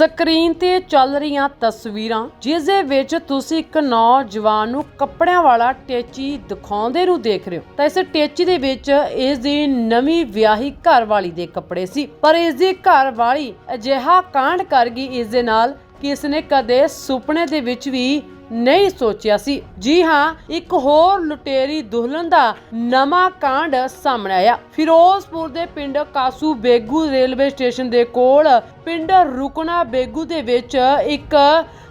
Screen ਤੇ ਚੱਲ ਰਹੀਆਂ ਤਸਵੀਰਾਂ ਜਿਸ ਦੇ ਵਿੱਚ ਤੁਸੀਂ ਇੱਕ ਨੌਜਵਾਨ ਨੂੰ ਕੱਪੜਿਆਂ ਵਾਲਾ ਟੇਚੀ ਦਿਖਾਉਂਦੇ ਨੂੰ ਦੇਖ ਰਹੇ ਹੋ। ਤਾਂ ਇਸ ਟੇਚੀ ਦੇ ਵਿੱਚ ਇਸ ਦੀ ਨਵੀਂ ਵਿਆਹੀ ਘਰਵਾਲੀ ਦੇ ਕੱਪੜੇ ਸੀ। ਪਰ ਇਸ ਦੀ ਘਰਵਾਲੀ ਅਜਿਹਾ ਕਾਂਡ ਕਰ ਗਈ ਇਸ ਦੇ ਨਾਲ ਕਿ ਇਸ ਨੇ ਕਦੇ ਸੁਪਨੇ ਦੇ ਵਿੱਚ ਵੀ ਨਹੀਂ ਸੋਚਿਆ ਸੀ। ਜੀ ਹਾਂ, ਇੱਕ ਹੋਰ ਲੁਟੇਰੀ ਦੁਲਹਨ ਦਾ ਨਵਾਂ ਕਾਂਡ ਸਾਹਮਣੇ ਆਇਆ। ਫਿਰੋਜ਼ਪੁਰ ਦੇ ਪਿੰਡ ਕਾਸੂ ਬੇਗੂ ਰੇਲਵੇ ਸਟੇਸ਼ਨ ਦੇ ਕੋਲ ਪਿੰਡ ਰੁਕਣਾ ਬੇਗੂ ਦੇ ਵਿੱਚ ਇੱਕ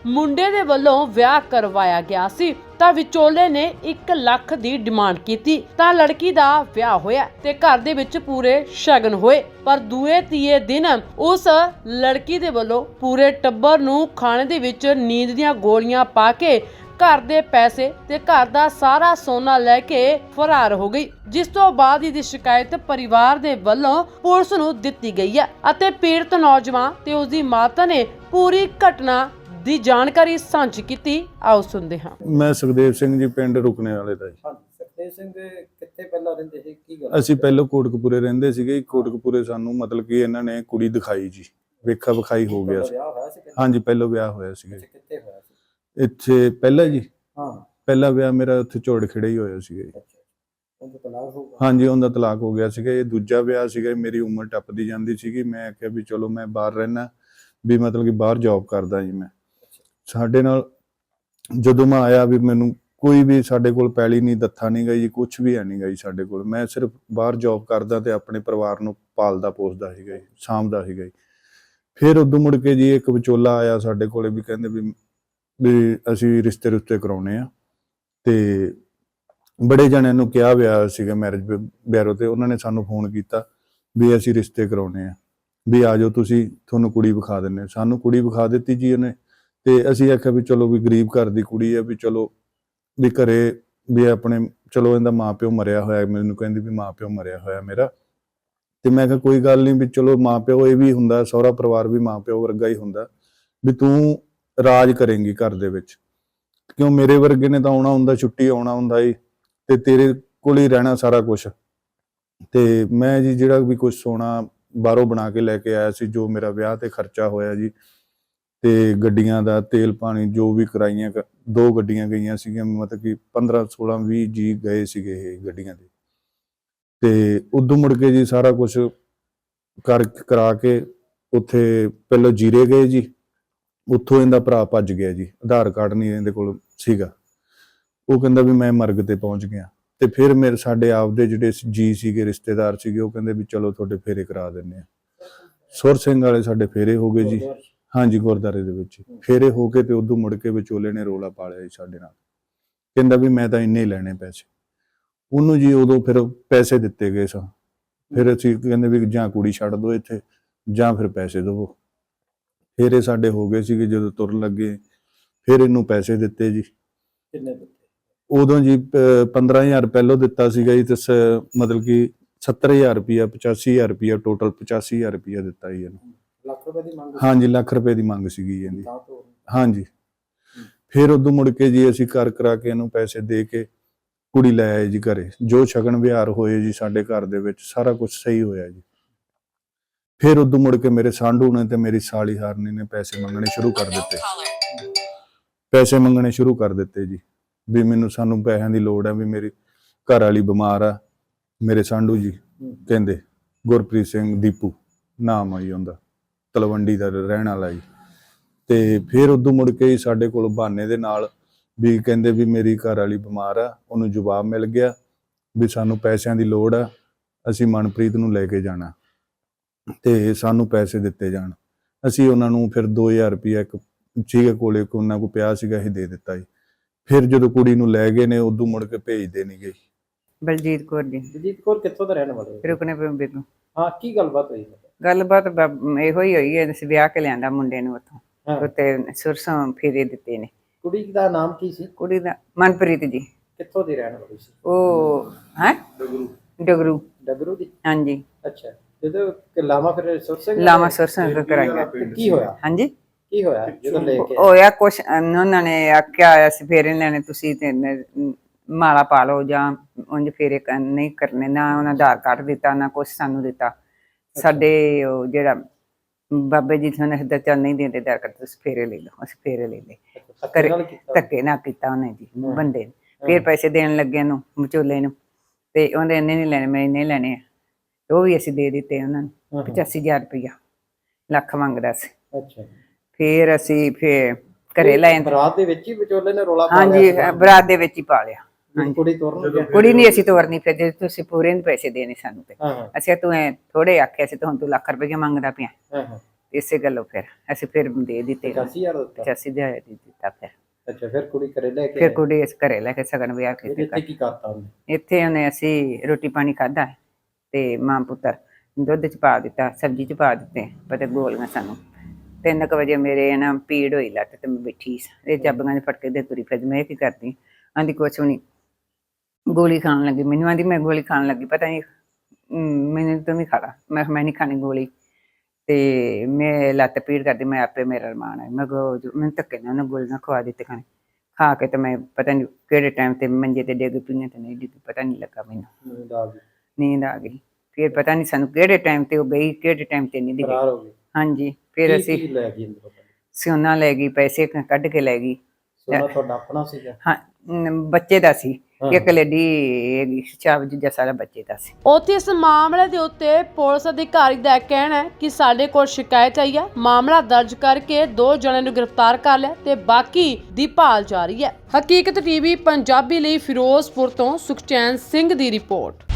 ਮੁੰਡੇ ਦੇ ਵੱਲੋਂ ਵਿਆਹ ਕਰਵਾਇਆ ਗਿਆ ਸੀ। ਤਾਂ ਵਿਚੋਲੇ ਨੇ 1 ਲੱਖ ਦੀ ਡਿਮਾਂਡ ਕੀਤੀ। ਤਾਂ ਲੜਕੀ ਦਾ ਵਿਆਹ ਹੋਇਆ ਤੇ ਘਰ ਦੇ ਵਿੱਚ ਪੂਰੇ ਸ਼ਗਨ ਹੋਏ। ਪਰ ਦੂਏ ਤੀਏ ਦਿਨ ਉਸ ਲੜਕੀ ਦੇ ਵੱਲੋਂ ਪੂਰੇ ਟੱਬਰ ਨੂੰ ਖਾਣੇ ਦੇ ਵਿੱਚ ਨੀਂਦ ਦੀਆਂ ਗੋਲੀਆਂ ਪਾ ਕੇ ਘਰ ਦੇ ਪੈਸੇ ਤੇ ਘਰ ਦਾ ਸਾਰਾ ਸੋਨਾ ਲੈ ਕੇ ਫਰਾਰ ਹੋ ਗਈ। ਜਿਸ ਤੋਂ ਬਾਅਦ ਇਹਦੀ ਸ਼ਿਕਾਇਤ ਪਰਿਵਾਰ ਦੇ ਵੱਲੋਂ ਪੁਲਿਸ ਨੂੰ ਦਿੱਤੀ ਗਈ ਹੈ ਅਤੇ ਪੀੜਤ ਨੌਜਵਾਨ ਤੇ ਉਸ ਦੀ ਮਾਤਾ ਨੇ ਪੂਰੀ ਘਟਨਾ ਦੀ ਜਾਣਕਾਰੀ ਸਾਂਝੀ ਕੀਤੀ। ਆਓ ਸੁਣਦੇ ਹਾਂ। ਮੈਂ ਸੁਖਦੇਵ ਸਿੰਘ ਜੀ ਪਿੰਡ ਰੁਕਣੇ ਵਾਲੇ ਦਾ ਜੀ। ਹਾਂਜੀ ਸੁਖਦੇਵ ਸਿੰਘ ਕਿੱਥੇ ਪਹਿਲਾਂ ਰਹਿੰਦੇ ਸੀ? ਕੀ ਗੱਲ? ਅਸੀਂ ਪਹਿਲਾਂ ਕੋਟਕਪੂਰੇ ਰਹਿੰਦੇ ਸੀਗੇ। ਕੋਟਕਪੂਰੇ ਸਾਨੂੰ ਮਤਲਬ ਕਿ ਇਹਨਾਂ ਨੇ ਕੁੜੀ ਦਿਖਾਈ ਜੀ। ਵੇਖਾ ਵਿਖਾਈ ਹੋ ਗਿਆ ਸੀ। ਵਿਆਹ ਹੋਇਆ ਸੀ ਕਿੱਥੇ? ਹਾਂਜੀ ਪਹਿਲਾਂ ਵਿਆਹ ਹੋਇਆ ਸੀਗਾ ਜੀ। ਕਿੱਥੇ ਇੱਥੇ ਪਹਿਲਾਂ ਜੀ ਹਾਂ। ਪਹਿਲਾ ਵਿਆਹ ਮੇਰਾ ਉੱਥੇ ਝੋੜ ਖੜੇ ਹੀ ਹੋਇਆ ਸੀਗਾ ਜੀ। ਹਾਂਜੀ ਉਹਦਾ ਤਲਾਕ ਹੋ ਗਿਆ ਸੀਗਾ ਇਹ ਦੂਜਾ ਵਿਆਹ ਸੀਗਾ ਮੇਰੀ ਉਮਰ ਟੱਪਦੀ ਜਾਂਦੀ ਸੀਗੀ। ਮੈਂ ਆਖਿਆ ਵੀ ਚਲੋ ਮੈਂ ਬਾਹਰ ਰਹਿਣਾ ਵੀ ਮਤਲਬ ਕਿ ਬਾਹਰ ਜੌਬ ਕਰਦਾ ਜੀ ਮੈਂ। ਸਾਡੇ ਨਾਲ ਜਦੋਂ ਮੈਂ ਆਇਆ ਵੀ ਮੈਨੂੰ ਕੋਈ ਵੀ ਸਾਡੇ ਕੋਲ ਪੈਲੀ ਨਹੀਂ ਦੱਥਾ ਨਹੀਂ ਗਈ ਜੀ ਕੁਝ ਵੀ ਹੈ ਨਹੀਂ ਗਈ ਸਾਡੇ ਕੋਲ। ਮੈਂ ਸਿਰਫ ਬਾਹਰ ਜੌਬ ਕਰਦਾ ਤੇ ਆਪਣੇ ਪਰਿਵਾਰ ਨੂੰ ਪਾਲਦਾ ਪੋਸਦਾ ਸੀਗਾ ਜੀ ਸਾਂਭਦਾ ਸੀਗਾ ਜੀ। ਫਿਰ ਉਦੋਂ ਮੁੜ ਕੇ ਜੀ ਇੱਕ ਵਿਚੋਲਾ ਆਇਆ ਸਾਡੇ ਕੋਲੇ ਵੀ ਕਹਿੰਦੇ ਵੀ ਵੀ ਅਸੀਂ ਰਿਸ਼ਤੇ ਰੁਸ਼ਤੇ ਕਰਾਉਣੇ ਆ। ਤੇ ਬੜੇ ਜਣਿਆਂ ਨੂੰ ਕਿਹਾ ਵਿਆਹ ਸੀਗਾ ਮੈਰਿਜ ਬਿਊਰੋ ਤੇ, ਉਹਨਾਂ ਨੇ ਸਾਨੂੰ ਫੋਨ ਕੀਤਾ ਵੀ ਅਸੀਂ ਰਿਸ਼ਤੇ ਕਰਾਉਣੇ ਆ। ਵੀ ਆ ਜਾਓ ਤੁਸੀਂ, ਤੁਹਾਨੂੰ ਕੁੜੀ ਵਿਖਾ ਦਿੰਨੇ ਸਾਨੂੰ ਕੁੜੀ ਵਿਖਾ ਦਿੱਤੀ ਜੀ ਉਹਨੇ। ਤੇ ਅਸੀਂ ਆਖਿਆ ਵੀ ਚਲੋ ਵੀ ਗਰੀਬ ਘਰ ਦੀ ਕੁੜੀ ਆ, ਵੀ ਚਲੋ ਵੀ ਘਰੇ ਵੀ ਆਪਣੇ, ਚਲੋ ਇਹਦਾ ਮਾਪਿਓ ਮਰਿਆ ਹੋਇਆ, ਮੈਨੂੰ ਕਹਿੰਦੀ ਵੀ ਮਾਪਿਓ ਮਰਿਆ ਹੋਇਆ ਮੇਰਾ। ਤੇ ਮੈਂ ਕਿਹਾ ਕੋਈ ਗੱਲ ਨਹੀਂ ਵੀ ਚਲੋ ਮਾਪਿਓ ਇਹ ਵੀ ਹੁੰਦਾ ਸਹੁਰਾ ਪਰਿਵਾਰ ਵੀ ਮਾਪਿਓ ਵਰਗਾ ਹੀ ਹੁੰਦਾ। ਵੀ ਤੂੰ ਰਾਜ ਕਰੇਂਗੀ ਘਰ ਦੇ ਵਿੱਚ। ਕਿਉਂ ਮੇਰੇ ਵਰਗੇ ਨੇ ਤਾਂ ਆਉਣਾ ਹੁੰਦਾ, ਛੁੱਟੀ ਆਉਣਾ ਹੁੰਦਾ ਈ, ਤੇ ਤੇਰੇ ਕੋਲ ਹੀ ਰਹਿਣਾ ਸਾਰਾ ਕੁਝ ਤੇ ਮੈਂ ਜੀ ਜਿਹੜਾ ਵੀ ਕੁਝ ਸੋਨਾ ਬਾਹਰੋਂ ਬਣਾ ਕੇ ਲੈ ਕੇ ਆਇਆ ਸੀ, ਜੋ ਮੇਰਾ ਵਿਆਹ ਤੇ ਖਰਚਾ ਹੋਇਆ ਜੀ, ਤੇ ਗੱਡੀਆਂ ਦਾ, ਤੇਲ ਪਾਣੀ ਜੋ ਵੀ ਕਰਾਈਆਂ, ਦੋ ਗੱਡੀਆਂ ਗਈਆਂ ਸੀਗੀਆਂ, ਮਤਲਬ ਕਿ 15 16 20 ਜੀ ਗਏ ਸੀਗੇ ਇਹ ਗੱਡੀਆਂ ਦੇ। ਤੇ ਉਦੋਂ ਮੁੜ ਕੇ ਜੀ ਸਾਰਾ ਕੁਝ ਕਰ ਕਰਾ ਕੇ ਉੱਥੇ ਪਹਿਲਾਂ ਜੀਰੇ ਗਏ ਜੀ ਉੱਥੋਂ ਇਹਦਾ ਭਰਾ ਭੱਜ ਗਿਆ ਜੀ ਆਧਾਰ ਕਾਰਡ ਨਹੀਂ ਇਹਦੇ ਕੋਲ ਸੀਗਾ। ਉਹ ਕਹਿੰਦਾ ਵੀ ਮੈਂ ਮਰਗ ਤੇ ਪਹੁੰਚ ਗਿਆ। ਤੇ ਫਿਰ ਮੇਰੇ ਸਾਡੇ ਆਪਦੇ ਜਿਹੜੇ ਜੀ ਸੀਗੇ ਰਿਸ਼ਤੇਦਾਰ ਸੀਗੇ ਉਹ ਕਹਿੰਦੇ ਵੀ ਚਲੋ ਤੁਹਾਡੇ ਫੇਰੇ ਕਰਾ ਦਿੰਨੇ ਆ ਸੁਰ ਸਿੰਘ ਵਾਲੇ ਸਾਡੇ ਫੇਰੇ ਹੋ ਗਏ ਜੀ। ਹਾਂਜੀ ਗੁਰਦਾਰੇ ਦੇ ਵਿੱਚ। ਫੇਰੇ ਹੋ ਕੇ ਤੇ ਉਦੋਂ ਮੁੜ ਕੇ ਵਿਚੋਲੇ ਨੇ ਰੋਲਾ ਪਾਲਿਆ ਜੀ ਸਾਡੇ ਨਾਲ। ਕਹਿੰਦਾ ਵੀ ਮੈਂ ਤਾਂ ਇੰਨੇ ਹੀ ਲੈਣੇ ਪੈਸੇ। ਉਹਨੂੰ ਜੀ ਉਦੋਂ ਫਿਰ ਪੈਸੇ ਦਿੱਤੇ ਗਏ ਸਨ ਫਿਰ ਅਸੀਂ ਕਹਿੰਦੇ ਵੀ ਜਾਂ ਕੁੜੀ ਛੱਡ ਦਿਓ ਇੱਥੇ ਜਾਂ ਫਿਰ ਪੈਸੇ ਦਿਵੋ। ਫਿਰ ਇਹ ਸਾਡੇ ਹੋ ਗਏ ਸੀਗੇ ਜਦੋਂ ਤੁਰਨ ਲੱਗੇ ਫਿਰ ਇਹਨੂੰ ਪੈਸੇ ਦਿੱਤੇ ਜੀ। ਕਿੰਨੇ ਦਿੱਤੇ? ਉਦੋਂ ਜੀ ਪ- 15000 ਪਹਿਲੋਂ ਦਿੱਤਾ ਸੀਗਾ ਜੀ ਤੇ ਮਤਲਬ ਕਿ 70000 ਰੁਪਿਆ 85000 ਰੁਪਿਆ ਟੋਟਲ 85000 ਰੁਪਿਆ ਦਿੱਤਾ ਜੀ ਇਹਨੂੰ। ਲੱਖ ਰੁਪਏ ਦੀ ਮੰਗ ਹਾਂਜੀ ਲੱਖ ਰੁਪਏ ਦੀ ਮੰਗ ਸੀਗੀ ਇਹਦੀ। ਹਾਂਜੀ। ਫਿਰ ਉਦੋਂ ਮੁੜ ਕੇ ਜੀ ਅਸੀਂ ਕਰ ਕਰਾ ਕੇ ਇਹਨੂੰ ਪੈਸੇ ਦੇ ਕੇ ਕੁੜੀ ਲੈ ਆਏ ਜੀ ਘਰੇ। ਜੋ ਸ਼ਗਨ ਵਿਹਾਰ ਹੋਏ ਜੀ ਸਾਡੇ ਘਰ ਦੇ ਵਿੱਚ ਸਾਰਾ ਕੁਝ ਸਹੀ ਹੋਇਆ ਜੀ। ਫਿਰ ਉਦੋਂ ਮੁੜ ਕੇ ਮੇਰੇ ਸਾਂਢੂ ਨੇ ਤੇ ਮੇਰੀ ਸਾਲੀ ਹਾਰਨੀ ਨੇ ਪੈਸੇ ਮੰਗਣੇ ਸ਼ੁਰੂ ਕਰ ਦਿੱਤੇ। ਪੈਸੇ ਮੰਗਣੇ ਸ਼ੁਰੂ ਕਰ ਦਿੱਤੇ ਜੀ। ਵੀ ਮੈਨੂੰ ਸਾਨੂੰ ਪੈਸਿਆਂ ਦੀ ਲੋੜ ਹੈ, ਵੀ ਮੇਰੀ ਘਰ ਵਾਲੀ ਬਿਮਾਰ ਆ। ਮੇਰੇ ਸਾਂਢੂ ਜੀ ਕਹਿੰਦੇ, ਗੁਰਪ੍ਰੀਤ ਸਿੰਘ ਦੀਪੂ, ਨਾਮ ਆ ਜੀ ਉਹਦਾ। ਤਲਵੰਡੀ ਦਾ ਰਹਿਣ ਵਾਲਾ ਜੀ। ਤੇ ਫਿਰ ਉਦੋਂ ਮੁੜ ਕੇ ਸਾਡੇ ਕੋਲ ਬਹਾਨੇ ਦੇ ਨਾਲ ਵੀ ਕਹਿੰਦੇ ਵੀ ਮੇਰੀ ਘਰ ਵਾਲੀ ਬਿਮਾਰ ਆ, ਉਹਨੂੰ ਜਵਾਬ ਮਿਲ ਗਿਆ ਵੀ ਸਾਨੂੰ ਪੈਸਿਆਂ ਦੀ ਲੋੜ ਆ, ਅਸੀਂ ਮਨਪ੍ਰੀਤ ਨੂੰ ਲੈ ਕੇ ਜਾਣਾ। ਤੇ ਸਾਨੂੰ ਪੈਸੇ ਦਿੱਤੇ ਜਾਣ। ਅਸੀਂ ਉਹਨਾਂ ਨੂੰ ਫਿਰ 2000 ਰੁਪਇਆ ਇੱਕ ਸੀਗੇ ਕੋਲੇ ਕੋ ਉਹਨਾਂ ਕੋ ਪਿਆ ਸੀਗਾ ਇਹ ਦੇ ਦਿੱਤਾ ਜੀ। ਫਿਰ ਜਦੋਂ ਕੁੜੀ ਨੂੰ ਲੈ ਗਏ ਨੇ ਉਦੋਂ ਮੁੜ ਕੇ ਭੇਜਦੇ ਨਹੀਂ ਗਏ। ਬਲਜੀਤ ਕੌਰ ਜੀ। ਜਗਜੀਤ ਕੌਰ ਕਿੱਥੋਂ ਦਾ ਰਹਿਣ ਵਾਲੇ ਹੋ? ਰੁਕਣੇ ਪੇ ਤੋਂ। ਹਾਂ ਕੀ ਗੱਲਬਾਤ ਹੋਈ? ਗੱਲਬਾਤ ਬ- ਇਹੋ ਹੀ ਹੋਈ ਹੈ ਅਸੀਂ ਵਿਆਹ ਕੇ ਲਿਆਂਦਾ ਮੁੰਡੇ ਨੂੰ ਉੱਥੋਂ। ਹਾਂ। ਉੱਤੇ ਸੁਰਸੋਂ ਫੇਰੇ ਦਿੱਤੇ ਨੇ। ਕੁੜੀ ਦਾ ਨਾਮ ਕੀ ਸੀ? ਕੁੜੀ ਦਾ ਮਨਪ੍ਰੀਤ ਜੀ। ਕਿੱਥੋਂ ਦੀ ਰਹਿਣ ਵਾਲੀ ਸੀ? ਉਹ ਹੈ? ਡਗਰੂ। ਡਗਰੂ ਦੀ? ਹਾਂਜੀ। ਅੱਛਾ। ਜਦੋਂ ਕਿ ਲਾਮਾ ਫਿਰ ਸੁਰ ਸਿੰਘ ਲਾਮਾ ਸੁਰਸੋਂ ਤੋਂ ਕਰਾਇਆ ਤੇ ਕੀ ਹੋਇਆ? ਹਾਂਜੀ? ਕੀ ਹੋਇਆ ਜਦੋਂ ਲੈ ਕੇ? ਹੋਇਆ ਕੁਛ ਉਹਨਾਂ ਨੇ ਆਖਿਆ ਆਇਆ ਸੀ ਫੇਰੇ ਲੈਣੇ ਤੁਸੀਂ ਤੇ ਨ- ਮਾਲਾ ਪਾ ਲਓ ਜਾਂ ਉਂਝ ਫੇਰੇ ਨਹੀਂ ਕਰਨੇ ਨਾ ਉਹਨਾਂ ਆਧਾਰ ਕਾਰਡ ਦਿੱਤਾ ਨਾ ਕੁਛ ਸਾਨੂੰ ਦਿੱਤਾ। ਸਾਡੇ ਉਹ ਜਿਹੜਾ ਬਾਬੇ ਜੀ ਤੁਹਾਨੂੰ ਹੱਦ ਚੱਲ ਨਹੀਂ ਦਿੰਦੇ ਦਰ ਕਰ ਤੁਸੀਂ ਫੇਰੇ ਲੈ ਲਓ ਅਸੀਂ ਫੇਰੇ ਲੈ ਲਏ। ਧੱਕੇ ਘਰੇ ਨਾਲ ਕੀਤਾ? ਧੱਕੇ ਨਾ ਕੀਤਾ ਉਹਨੇ ਜੀ ਬੰਦੇ ਨੇ। ਫਿਰ ਪੈਸੇ ਦੇਣ ਲੱਗੇ ਨੂੰ ਵਿਚੋਲੇ ਨੂੰ। ਤੇ ਉਹਦੇ ਇੰਨੇ ਨਹੀਂ ਲੈਣੇ ਮੈਂ ਇੰਨੇ ਲੈਣੇ ਆ। ਤੇ ਉਹ ਵੀ ਅਸੀਂ ਦੇ ਦਿੱਤੇ ਉਹਨਾਂ ਨੂੰ ਹਾਂ, ਹਾਂ। 85000 ਰੁਪਇਆ ਲੱਖ ਮੰਗਦਾ ਸੀ। ਅੱਛਾ ਫਿਰ ਅਸੀਂ ਫਿਰ ਘਰੇ ਲੈ ਆਂਦੇ ਬਰਾਤ ਦੇ ਵਿੱਚ ਹੀ ਵਿਚੋਲੇ ਨੇ ਰੋਲਾ ਪਾ ਹਾਂਜੀ ਬਰਾਤ ਦੇ ਵਿੱਚ ਹੀ ਪਾ ਲਿਆ। ਕੁੜੀ ਤੋਰਨ ਕੁੜੀ ਨਹੀਂ ਅਸੀਂ ਤੋਰਨੀ ਫਿਰ ਜੇ ਤੁਸੀਂ ਪੂਰੇ ਨਹੀਂ ਪੈਸੇ ਦੇਣੇ ਸਾਨੂੰ ਤੇ। ਅਸੀਂ ਤੂੰ ਐ ਥੋੜੇ ਆਖਿਆ ਸੀ ਤਾਂ ਹੁਣ ਤੂੰ ਲੱਖ ਰੁਪਏ ਮੰਗਦਾ ਪਿਆ। ਹਾਂ ਹਾਂ। ਇਸੇ ਗੱਲੋਂ ਫਿਰ ਅਸੀਂ ਫਿਰ ਦੇ ਦਿੱਤੇ। 85000 ਦਿੱਤਾ। 85 ਦੇ ਦੇ ਦਿੱਤਾ ਫਿਰ। ਅੱਛਾ ਫਿਰ ਕੁੜੀ ਘਰੇ ਲੈ ਕੇ ਫਿਰ। ਕੁੜੀ ਇਸ ਘਰੇ ਲੈ ਕੇ ਸਗਨ ਵਿਆਹ ਕੀਤੇ ਇੱਥੇ ਕੀ ਕਰਤਾ ਉਹਨੇ? ਇੱਥੇ ਉਹਨੇ ਅਸੀਂ ਰੋਟੀ ਪਾਣੀ ਖਾਦਾ ਤੇ ਮਾਂ ਪੁੱਤਰ ਦੁੱਧ ਚ ਪਾ ਦਿੱਤਾ, ਸਬਜ਼ੀ ਚ ਪਾ ਦਿੱਤੇ, ਪਤੇ ਗੋਲੀਆਂ ਸਾਨੂੰ। ਤਿੰਨ ਕੁ ਵਜੇ ਮੇਰੇ ਨਾ ਪੀੜ ਹੋਈ ਲੱਤ ਤੇ ਮੈਂ ਬੈਠੀ ਇਹ ਚੱਬੀਆਂ ਦੇ ਫਟਕੇ ਦੇ ਤੁਰੀ ਫਿਰ ਮੈਂ ਕੀ ਕਰਦੀ? ਆਂਦੀ, ਕੁਛ ਨਹੀਂ। ਗੋਲੀ ਖਾਣ ਲੱਗੀ। ਮੈਨੂੰ ਆਂਦੀ, ਮੈਂ ਗੋਲੀ ਖਾਣ ਲੱਗੀ, ਪਤਾ ਨਹੀਂ ਮੈਨੂੰ ਤੂੰ ਵੀ ਖਾ ਲਾ। ਮੈਂ ਕਿਹਾ, ਮੈਂ ਨਹੀਂ ਖਾਣੀ ਗੋਲੀ। ਤੇ ਮੈਂ ਲੱਤ ਪੀੜ ਕਰਦੀ, ਮੈਂ ਆਪੇ ਮੇਰਾ ਰਮਾਨ ਹੈ। ਮੈਂ ਕੋ ਮੈਂ ਧੱਕੇ ਨਾਲ ਉਹਨੂੰ ਗੋਲੀਆਂ ਖਵਾ ਦਿੱਤੇ ਖਾਣੇ ਖਾ ਕੇ ਤੇ ਮੈਂ ਪਤਾ ਨਹੀਂ ਕਿਹੜੇ ਟਾਈਮ ਤੇ ਮੰਜੇ ਤੇ ਡਿੱਗ ਪਈਆਂ ਤੇ ਨਹੀਂ ਡਿੱਗ, ਪਤਾ ਨਹੀਂ ਲੱਗਾ ਮੈਨੂੰ। ਨੀਂਦ ਆ ਗਈ। ਫਿਰ ਪਤਾ ਨਹੀਂ ਸਾਨੂੰ ਕਿਹੜੇ ਟਾਈਮ ਤੇ ਉਹ ਗਈ ਕਿਹੜੇ ਟਾਈਮ ਤੇ ਨਹੀਂ ਡਿੱਗੀ ਫਰਾਰ ਹੋ ਗਈ। ਹਾਂਜੀ ਫਿਰ ਕੀ- ਅਸੀਂ ਕੀ ਲੈ ਗਈ ਅੰਦਰੋਂ ਸੋਨਾ ਲੈ ਗਈ ਪੈਸੇ ਕ- ਕੱਢ ਕੇ ਲੈ ਗਈ। ਸੋਨਾ ਤੁਹਾਡਾ ਆਪਣਾ ਸੀਗਾ? ਹਾਂ ਨ- ਬੱਚੇ ਦਾ ਸੀ। ਹਾਂ। ਇੱਕ ਲੇਡੀ ਹੈਗੀ ਚਾਬ ਜਿਹਾ ਸਾਰਾ ਬੱਚੇ ਦਾ ਸੀ। ਉੱਥੇ ਇਸ ਮਾਮਲੇ ਦੇ ਉੱਤੇ ਪੁਲਿਸ ਅਧਿਕਾਰੀ ਦਾ ਕਹਿਣਾ ਹੈ ਕਿ ਸਾਡੇ ਕੋਲ ਸ਼ਿਕਾਇਤ ਆਈ ਹੈ। ਮਾਮਲਾ ਦਰਜ ਕਰਕੇ ਦੋ ਜਣਿਆਂ ਨੂੰ ਗ੍ਰਿਫਤਾਰ ਕਰ ਲਿਆ ਤੇ ਬਾਕੀ ਦੀ ਭਾਲ ਜਾਰੀ ਹੈ। ਹਕੀਕਤ ਟੀਵੀ ਪੰਜਾਬੀ ਲਈ ਫਿਰੋਜ਼ਪੁਰ ਤੋਂ ਸੁਖਚੈਨ ਸਿੰਘ ਦੀ ਰਿਪੋਰਟ।